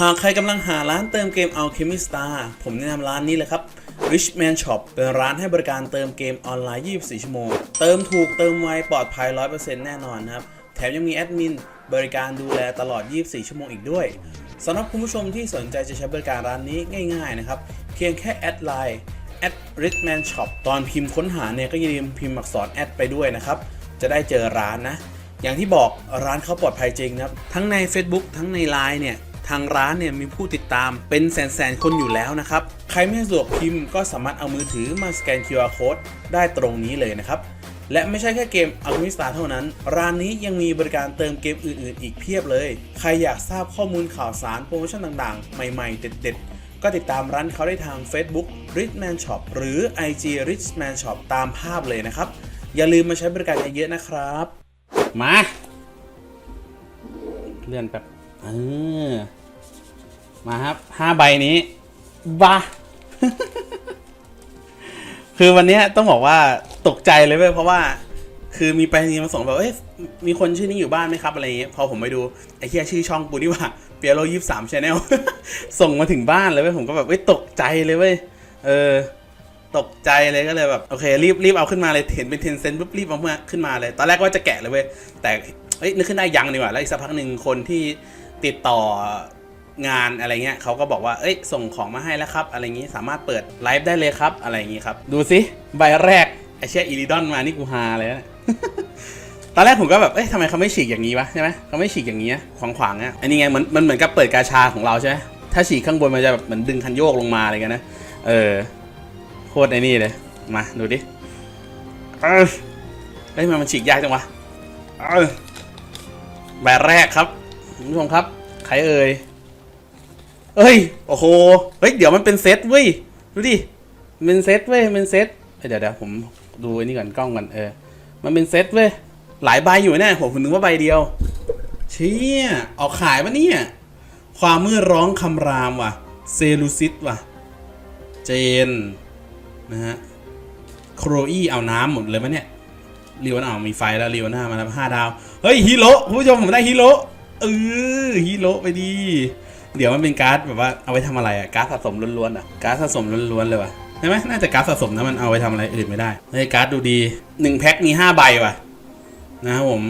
หากใครกำลังหาร้านเติมเกม Alchemy Star ผมแนะนำร้านนี้เลยครับ Richman Shop เป็นร้านให้บริการเติมเกมออนไลน์ 24 ชั่วโมง เติมถูกเติมไวปลอดภัย 100%แน่นอนนะครับ แถมยังมีแอดมินบริการดูแลตลอด 24 ชั่วโมงอีกด้วยสำหรับคุณผู้ชมที่สนใจจะใช้บริการร้านนี้ง่าย ๆ นะครับ เพียงแค่แอดไลน์ at Richman Shop ตอนพิมพ์ค้นหาเนี่ยก็อย่าลืมพิมพ์อักษรแอดไปด้วยนะครับ จะได้เจอร้านนะอย่างที่บอกร้านเขาปลอดภัยจริงนะครับ ทั้งใน Facebook ทั้งใน Line เนี่ย ทางร้านเนี่ยมีผู้ติดตามเป็นแสนๆ คนอยู่แล้วนะครับ ใครไม่สะดวกพิมพ์ก็สามารถเอามือถือมาสแกน QR Code ได้ตรงนี้เลยนะครับ และไม่ใช่แค่เกม a l c h e m y Star เท่านั้น ร้านนี้ยังมีบริการเติมเกมอื่นๆ อีกเพียบเลย ใครอยากทราบข้อมูลข่าวสารโปรโมชั่นต่างๆ ใหม่ๆ เด็ดๆก็ติดตามร้านเขาได้ทาง Facebook Richman Shop หรือ IG Richman Shop ตามภาพเลยนะครับ อย่าลืมมาใช้บริการเยอะๆนะครับ มา เลื่อนแบบเออ มาครับห้าใบนี้บ้าคือวันนี้ต้องบอกว่าตกใจเลยเว้ยเพราะว่า คือมีไปรษณีมาส่งแบบเอ้ยมีคนชื่อนี้อยู่บ้านไหมครับอะไรเงี้ยพอผมไปดูไอ้เหี้ยชื่อช่องกูนี่ว่าเปียโรยี่สามชาแนลส่งมาถึงบ้านเลยเว้ยผมก็แบบเว้ยตกใจเลยเว้ยเออ ตกใจเลยก็เลยแบบโอเครีบรีบเอาขึ้นมาเลยเห็นเป็นเทนเซนต์ปุ๊บรีบเอามาขึ้นมาเลย ตอนแรกว่าจะแกะเลยเว้ยแต่เอ้ยนึกขึ้นได้ยังดีกว่าแล้วอีกสักพักหนึ่งคนที่ติดต่อ งานอะไรเงี้ยเขาก็บอกว่าเอ้ยส่งของมาให้แล้วครับ อะไรอย่างงี้สามารถเปิดไลฟ์ได้เลยครับ อะไรอย่างงี้ครับ ดูสิใบแรกไอเชี่ยอีริดอนมานี่กูฮาเลยนะตอนแรกผมก็แบบ เอ้ยทำไมเขาไม่ฉีกอย่างนี้วะใช่ไหมเขาไม่ฉีกอย่างนี้ขวางขวางๆอะอันนี้ไงมันมันเหมือนกับเปิดกาชาของเราใช่ไหมถ้าฉีกข้างบนมันจะแบบเหมือนดึงคันโยกลงมาอะไรกันนะ เออ โคตรไอ้นี่เลย มาดูดิ เออเฮ้ยมันมันฉีกยากจังวะ เออแบบแรกครับคุณผู้ชมครับ ใครเอ่ย เอ้ย โอ้โห เฮ้ย เดี๋ยวมันเป็นเซตเว้ย ดูดิ มันเป็นเซตเว้ย มันเป็นเซตเดี๋ยวเดี๋ยวผมดูไอ้นี่ก่อนกล้องก่อนเออ มันเป็นเซตเว้ย หลายใบอยู่แน่ผมนึกว่าใบเดียว เชี่ยออกขายปะเนี่ย ความมืดร้องคำรามว่ะ เซลูซิตว่ะ เจน นะฮะ โครอี้เอาน้ำหมดเลยปะเนี่ยลีวอนเอามีไฟแล้วลีวอน่ามาแล้วห้าดาว เฮ้ยฮีโร่คุณผู้ชมผมได้ฮีโร่เออฮีโร่ไปดี เดี๋ยวมันเป็นการ์ดแบบว่าเอาไว้ทำอะไรอะการ์ดสะสมล้วนๆอะการ์ดสะสมล้วนๆเลยว่ะใช่ไหมน่าจะการ์ดสะสมนะมันเอาไปทำอะไรอื่นไม่ได้เฮ้ยการ์ดดูดีหนึ่งแพ็คมีห้าใบว่ะนะครับผม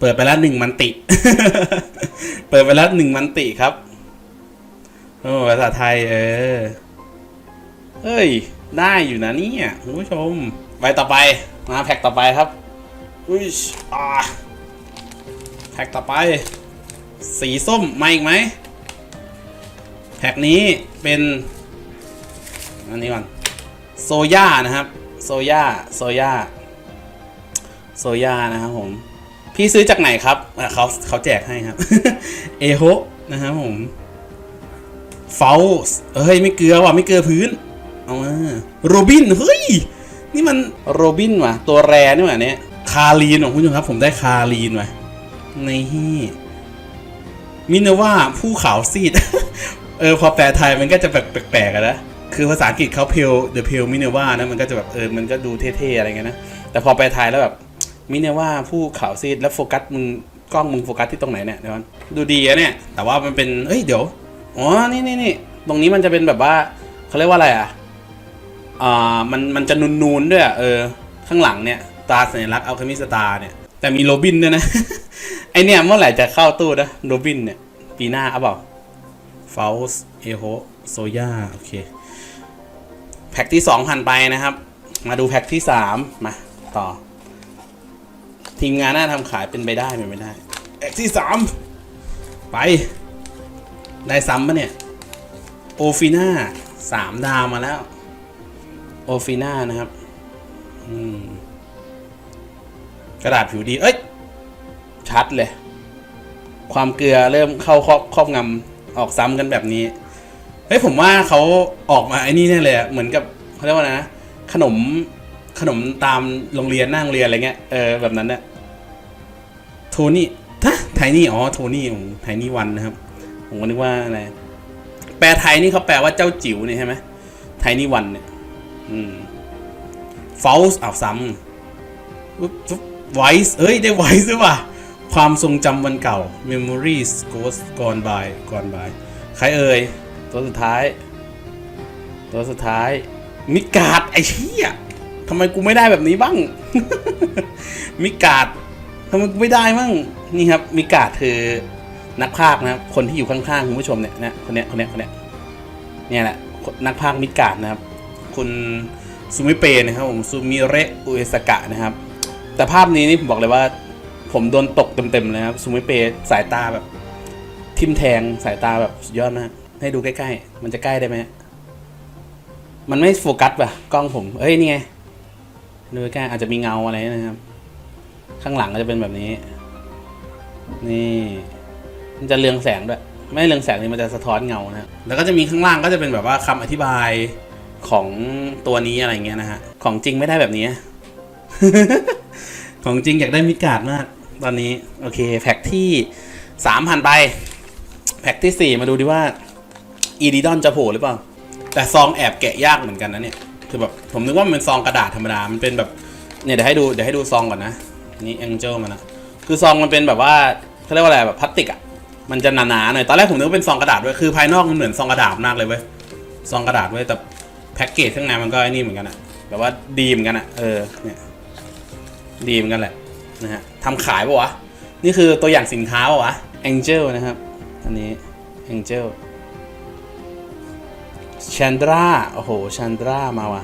เปิดไปแล้วหนึ่งมันติ เปิดไปแล้วหนึ่งมันติครับโอ้ภาษาไทยเออเฮ้ย ได้อยู่นะเนี่ยคุณผู้ชมใบต่อไปมาแพ็คต่อไปครับอุ้ยอ่าแพ็คต่อไป สีส้มมาอีกไหมแพ็คนี้เป็นอันนี้ก่อนโซย่านะครับโซย่าโซย่าโซย่านะครับผม พี่ซื้อจากไหนครับเขาเขาแจกให้ครับ เอโฮนะครับผมฟาสเฮ้ยไม่เกลือว่ะไม่เกลือพื้น เอามาโรบิน เฮ้ย นี่มันโรบินว่ะ ตัวแรนี่ว่ะเนี่ยคารีนของคุณผู้ชมครับ ผมได้คารีนว่ะนี่ มินว่าผู้ขาวซีด เออพอแปลไทยมันก็จะแปลกๆนะคือภาษาอังกฤษเขาเพลเดอะเพลมินว่านะมันก็จะแบบเออมันก็ดูเท่ๆอะไรเงี้ยนะแต่พอแปลไทยแล้วแบบมินว่าผู้ขาวซีดแล้วโฟกัสมึงกล้องมึงโฟกัสที่ตรงไหนเนี่ยเดี๋ยวดูดีอะเนี่ย แต่ว่ามันเป็นเอ้ยเดี๋ยวอ๋อนี่นี่นี่ตรงนี้มันจะเป็นแบบว่าเขาเรียกว่าอะไรอะอ่ามันมันจะนูนๆด้วยเออข้างหลังเนี่ยตาสัญลักษณ์อัลเคมิสตาเนี่ยแต่มีโรบินด้วยนะ อเนี่ยเมื่อไหร่จะเข้าตู้นะโรบินเนี่ย ปีหน้าเอาเปล่าฟาสเอโฮโซย่าโอเค แพ็คที่สองผ่านไปนะครับ มาดูแพ็คที่สามมา ต่อ ทีมงานน่าทำขายเป็นไปได้เป็นไม่ได้ แพ็คที่สามไป ได้ซ้ำปะเนี่ย โอฟิน่าสามดาวมาแล้ว โอฟิน่านะครับ กระดาษผิวดี เอ้ย ชัดเลย ความเกลือเริ่มเข้าครอบครอบงำออกซ้ำกันแบบนี้เฮ้ยผมว่าเขาออกมาไอ้นี่แน่เลยอะเหมือนกับเขาเรียกว่าไงนะ ขนมขนมตามโรงเรียนหน้าโรงเรียนอะไรเงี้ยเออแบบนั้นเนี่ยโทนี่ฮะไทนี่อ๋อโทนี่ของไทนี่วันนะครับ ผมก็นึกว่าอะไรแปลไทยนี่เขาแปลว่าเจ้าจิ๋วนี่ใช่ไหมไทนี่วันเนี่ย อืมฟอลส์เอาซ้ำไวส์เอ้ยได้ไวส์ด้วยว่ะ ความทรงจำวันเก่า memories goes gone by gone by ใครเอ่ย ตัวสุดท้าย ตัวสุดท้าย มิกาดไอ้เชี่ยทำไมกูไม่ได้แบบนี้บ้าง มิกาดทำไมกูไม่ได้บ้าง นี่ครับ มิกาดคือนักพากนะครับ คนที่อยู่ข้างๆคุณผู้ชมเนี่ยนะคนเนี้ยคนเนี้ยคนเนี้ยเนี่ยแหละ นักพากมิกาดนะครับ คุณซูมิเปนะครับผมซูมิเระอุเอสกะนะครับ แต่ภาพนี้นี่ผมบอกเลยว่า ผมโดนตกเต็มๆเลยครับซูมิเปสายตาแบบ ทิมแทงสายตาแบบสุดยอดมากให้ดูใกล้ๆ มันจะใกล้ได้ไหมมันไม่โฟกัสป่ะกล้องผม เอ้ยนี่ไงดูใกล้อาจจะมีเงาอะไรนะครับ ข้างหลังก็จะเป็นแบบนี้ นี่ มันจะเรืองแสงด้วย ไม่เรืองแสงนี่มันจะสะท้อนเงานะแล้วก็จะมีข้างล่างก็จะเป็นแบบว่าคำอธิบายของตัวนี้อะไรเงี้ยนะฮะ ของจริงไม่ได้แบบนี้ ของจริงอยากได้มิดการ์ดมาก ตอนนี้ โอเค แพ็กที่สามผ่านไป แพ็กที่สี่มาดูดิว่าอีดีดอนจะโผล่หรือเปล่า แต่ซองแอบแกะยากเหมือนกันนะเนี่ย คือแบบผมนึกว่ามันเป็นซองกระดาษธรรมดา มันเป็นแบบเนี่ยเดี๋ยวให้ดูเดี๋ยวให้ดูซองก่อนนะ นี่แองเจิลมันนะ คือซองมันเป็นแบบว่าเขาเรียกว่าอะไรแบบพลาสติกอะมันจะหนาๆหน่อย ตอนแรกผมนึกว่าเป็นซองกระดาษด้วย คือภายนอกมันเหมือนซองกระดาษมากเลยเว้ย ซองกระดาษเว้ย แต่แพ็กเกจข้างในมันก็ไอ้นี่เหมือนกันอะแบบว่าดีเหมือนกันอะเออ เนี่ย ดีเหมือนกันแหละนะฮะทำขายปะวะ นี่คือตัวอย่างสินค้าปะวะ Angel นะครับ อันนี้ Angel ชันดราโอ้โหชันดรามาว่ะ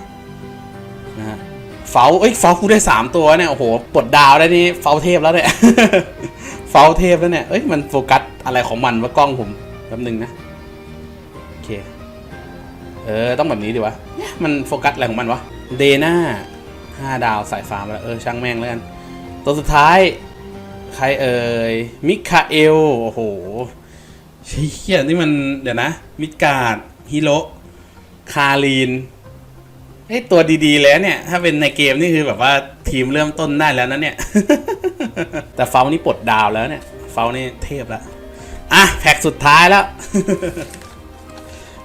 นะฮะเฟาเอ้ยเฟากูได้สามตัวเนี่ย โอ้โหปลดดาวได้นี่เฟาเทพแล้วเนี่ย เฟาเทพแล้วเนี่ย เอ้ย มันโฟกัสอะไรของมันว่ากล้องผมแป๊บนึงนะ โอเค เออ ต้องแบบนี้ดีวะเนี่ยมันโฟกัสอะไรของมันวะ เดน่า ห้าดาวสายฟ้ามาแล้วเออช่างแม่งแล้วกัน ตัวสุดท้าย ใครเอ่ย มิคาเอล โอ้โหเชี่ยนี่มันเดี๋ยวนะ มิกาดฮิโรคารีนเอ้ยตัวดีๆแล้วเนี่ย ถ้าเป็นในเกมนี่คือแบบว่าทีมเริ่มต้นได้แล้วนะเนี่ย แต่เฟานี่ปลดดาวแล้วเนี่ย เฟานี่เทพแล้วอะแพ็กสุดท้ายแล้ว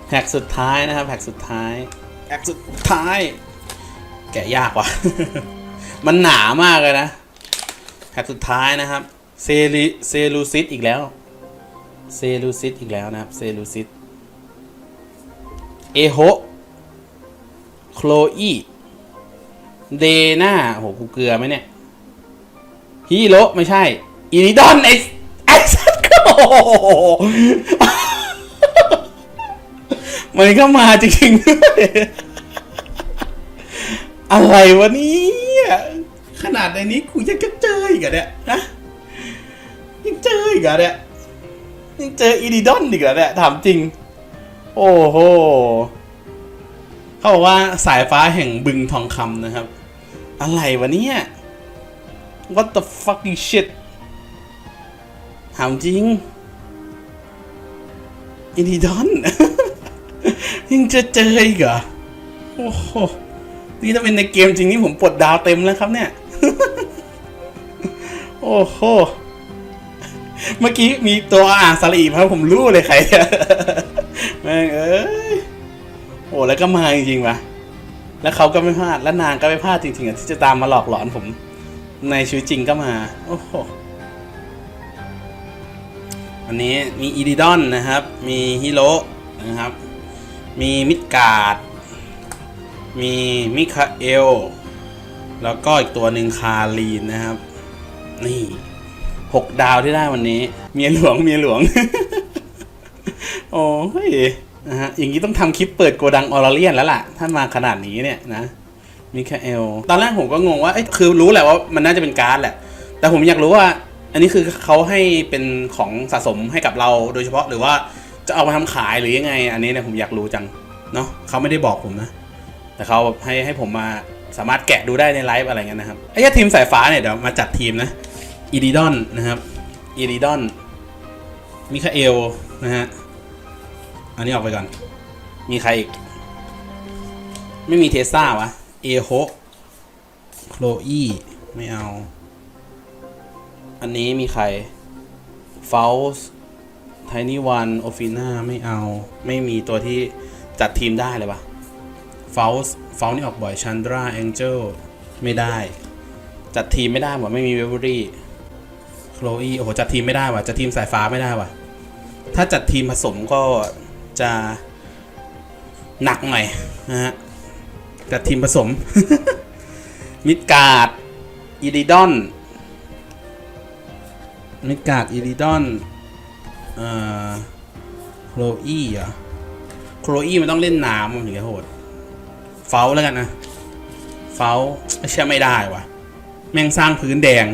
แพ็กสุดท้ายนะครับแพ็กสุดท้ายแพ็กสุดท้าย กะยากว่ะ มันหนามากเลยนะแพ็กสุดท้ายนะครับ เซลิเซลูซิตอีกแล้ว เซลูซิตอีกแล้วนะครับ เซลูซิตเอโฮโคลอีเดน่าโหกูเกลือไหมเนี่ยฮีโร่ไม่ใช่อีนิดอนไอไอสัตว์โอ้มันก็มาจริงๆด้วย อะไรวะเนี่ยขนาดในนี้กูยังจะเจออีกอะเนี่ยนะยังเจออีกอะเนี่ยยังเจออีนิดอนอีกเหรอเนี่ยถามจริง โอ้โหเขาบอกว่าสายฟ้าแห่งบึงทองคำนะครับ อะไรวะเนี่ย what the fucking shit ถามจริงอินดีดอนยังจะเจออีกเหรอ โอ้โห นี่ถ้าเป็นในเกมจริงนี่ผมปลดดาวเต็มแล้วครับเนี่ย โอ้โห เมื่อกี้มีตัวอ่านสลีครับผมรู้เลยใครแม่งเอ้ยโอ้แล้วก็มาจริงๆวะแล้วเขาก็ไม่พลาด และนางก็ไม่พลาดจริงๆอะที่จะตามมาหลอกหลอนผม ในชีวิตจริงก็มา โอ้โหอันนี้มีอีดิดอนนะครับ มีฮิโร่นะครับ มีมิดการ์ด มีมิคาเอล แล้วก็อีกตัวหนึ่งคารีนนะครับ นี่หกดาวที่ได้วันนี้ เมียหลวงเมียหลวง โอ้ยนะฮะอย่างนี้ต้องทำคลิปเปิดโกดังออร์เลียนแล้วล่ะ ถ้ามาขนาดนี้เนี่ยนะมิคาเอล ตอนแรกผมก็งงว่า เอ้ยคือรู้แหละว่ามันน่าจะเป็นการ์ดแหละ แต่ผมอยากรู้ว่า อันนี้คือเขาให้เป็นของสะสมให้กับเราโดยเฉพาะหรือว่าจะเอามาทำขายหรือยังไง อันนี้เนี่ยผมอยากรู้จัง เนาะเขาไม่ได้บอกผมนะ แต่เขาแบบให้ให้ผมมาสามารถแกะดูได้ในไลฟ์อะไรเงี้ยนะครับไอ้ทีมสายฟ้าเนี่ยเดี๋ยวมาจัดทีมนะอีดีดอนนะครับอีดีดอนมิคาเอลนะฮะอันนี้ออกไปก่อน มีใครอีก ไม่มีเทสซาวะเอโฮโคลอีไม่เอา อันนี้มีใครฟาสไทนี่วันโอฟิน่าไม่เอา ไม่มีตัวที่จัดทีมได้เลยปะ ฟาสฟาสนี่ออกบ่อยชันดราแองเจลไม่ได้ จัดทีมไม่ได้หมดไม่มีเวเบอรี่โคลอีโอ้โหจัดทีมไม่ได้ว่ะจัดทีมสายฟ้าไม่ได้ว่ะ ถ้าจัดทีมผสมก็จะหนักหน่อยนะฮะจัดทีมผสม มิดการ์ดอีดิดอนมิดการ์ดอีดิดอนเอ่อโคลอีเหรอโคลอีมันต้องเล่นน้ำมันถึงจะโหด เฟลแล้วกันนะเฟลเชื่อไม่ได้วะแม่งสร้างพื้นแดง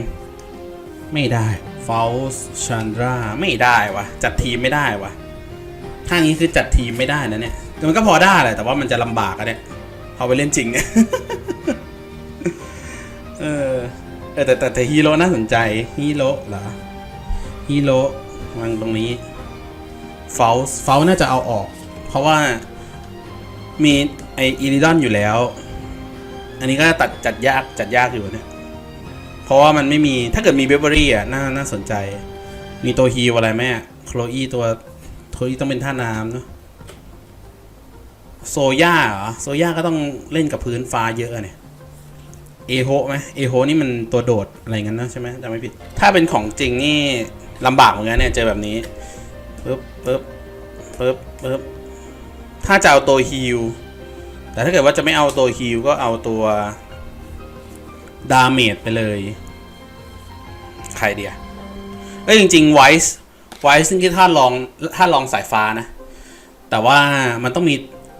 ไม่ได้ฟอลส์ชันดราไม่ได้วะจัดทีมไม่ได้วะถ้างี้คือจัดทีมไม่ได้นะเนี่ยแต่มันก็พอได้แหละแต่ว่ามันจะลำบากอะเนี่ยพอไปเล่นจริงเนี่ยเออเออแต่แต่แต่ฮีโร่น่าสนใจฮีโร่เหรอฮีโร่วางตรงนี้ฟอลส์ฟอลน่าจะเอาออก เพราะว่า มีไออีริดอนอยู่แล้ว อันนี้ก็ตัดจัดยากจัดยากอยู่เนี่ย เพราะว่ามันไม่มีถ้าเกิดมีเบเบอรี่อะน่าน่าสนใจ มีตัวฮีอะไรไหมโคลอีตัวโคลอีต้องเป็นท่าน้ำเนาะโซย่าเหรอโซย่าก็ต้องเล่นกับพื้นฟ้าเยอะอะเนี่ยเอโฮไหมเอโฮนี่มันตัวโดดอะไรงั้นนะใช่ไหมจำไม่ผิด ถ้าเป็นของจริงนี่ลำบากเหมือนกันเนี่ยเจอแบบนี้ปึ๊บปึ๊บปึ๊บปึ๊บ ถ้าจะเอาตัวฮิลแต่ถ้าเกิดว่าจะไม่เอาตัวฮิลก็เอาตัวดาเมจไปเลย ใครเดียเอ้ยจริงๆไวส์ไวส์ซึ่งที่ท่าลองท่าลองสายฟ้านะ แต่ว่ามันต้องมี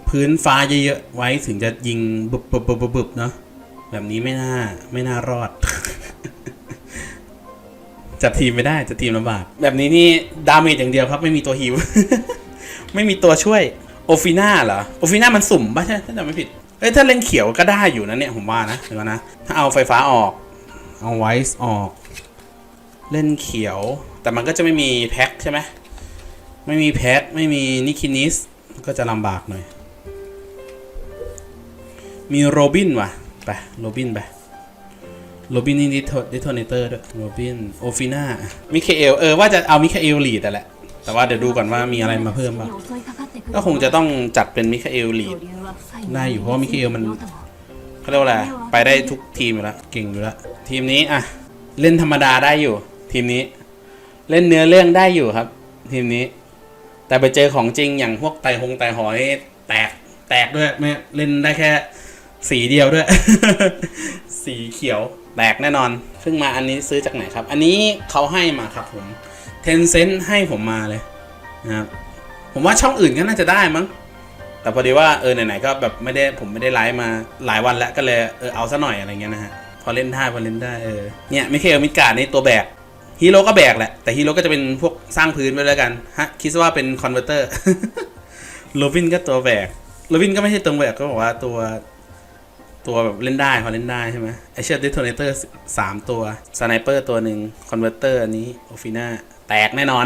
พื้นฟ้าเยอะๆไว้ถึงจะยิงบึบบึบบึบบึบบึบเนาะแบบนี้ไม่น่าไม่น่ารอด จัดทีมไม่ได้จัดทีมลำบากแบบนี้นี่ดาเมจอย่างเดียวครับ ไม่มีตัวฮิว ไม่มีตัวช่วย โอฟิน่าเหรอ โอฟิน่ามันสุ่มป่ะใช่ถ้าจำไม่ผิด เอ้ยถ้าเล่นเขียวก็ได้อยู่นะเนี่ยผมว่านะเดี๋ยวนะ ถ้าเอาไฟฟ้าออก เอาไวส์ออก เล่นเขียว แต่มันก็จะไม่มีแพ็คใช่ไหมไม่มีแพ็คไม่มีนิคินิส ก็จะลำบากหน่อย มีโรบินว่ะ ไป โรบินไปโรบินนี่ดิโทเนเตอร์ด้วยโรบินโอฟิน่ามิคาเอล เออ ว่าจะเอามิคาเอลลีดแต่แหละ แต่ว่าเดี๋ยวดูก่อนว่ามีอะไรมาเพิ่มบ้าง ก็คงจะต้องจัดเป็นมิคาเอลลีดได้อยู่เพราะว่ามิเคเอลมันเขาเรียกว่าอะไรไปได้ทุกทีมอยู่แล้วเก่งอยู่แล้วทีมนี้อะเล่นธรรมดาได้อยู่ ทีมนี้ เล่นเนื้อเรื่องได้อยู่ครับ ทีมนี้ แต่ไปเจอของจริงอย่างพวกไตหงไตหอยแตกแตกด้วยไม่เล่นได้แค่สีเดียวด้วย สีเขียวแตกแน่นอนซึ่งมาอันนี้ซื้อจากไหนครับ อันนี้เขาให้มาครับผมเทนเซนให้ผมมาเลยนะครับ ผมว่าช่องอื่นก็น่าจะได้มั้ง แต่พอดีว่าเออไหนๆก็แบบไม่ได้ผมไม่ได้ไลฟ์มาหลายวันแล้วก็เลยเออเอาซะหน่อยอะไรเงี้ยนะฮะพอเล่นได้พอเล่นได้เออเนี่ยไมิเคลมิดการ์ดนี่ตัวแบกฮีโร่ก็แบกแหละ แต่ฮีโร่ก็จะเป็นพวกสร้างพื้นไปแล้วกันฮะคิดว่าเป็นคอนเวอร์เตอร์โรบินก็ตัวแบกโรบินก็ไม่ใช่ตัวแบกก็บอกว่าตัวตัวแบบเล่นได้พอเล่นได้ใช่ไหมไอเชียดิโทเนเตอร์สามตัวสไนเปอร์ตัวหนึ่งคอนเวอร์เตอร์อันนี้โอฟิน่าแตกแน่นอน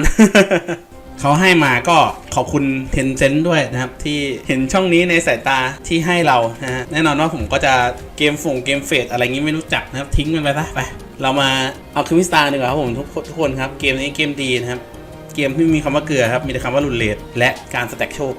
เขาให้มาก็ขอบคุณเทนเซนด้วยนะครับ ที่เห็นช่องนี้ในสายตาที่ให้เรานะฮะแน่นอนว่าผมก็จะเกมฝงเกมเฟดอะไรงี้ไม่รู้จักนะครับ ทิ้งมันไปซะไป เรามาเอาคิมิสตาร์ดีกว่าครับผมทุกทุกคนครับ เกมนี้เกมดีนะครับ เกมที่มีคำว่าเกลือครับ มีแต่คำว่ารุนเลดและการสแต็กโชค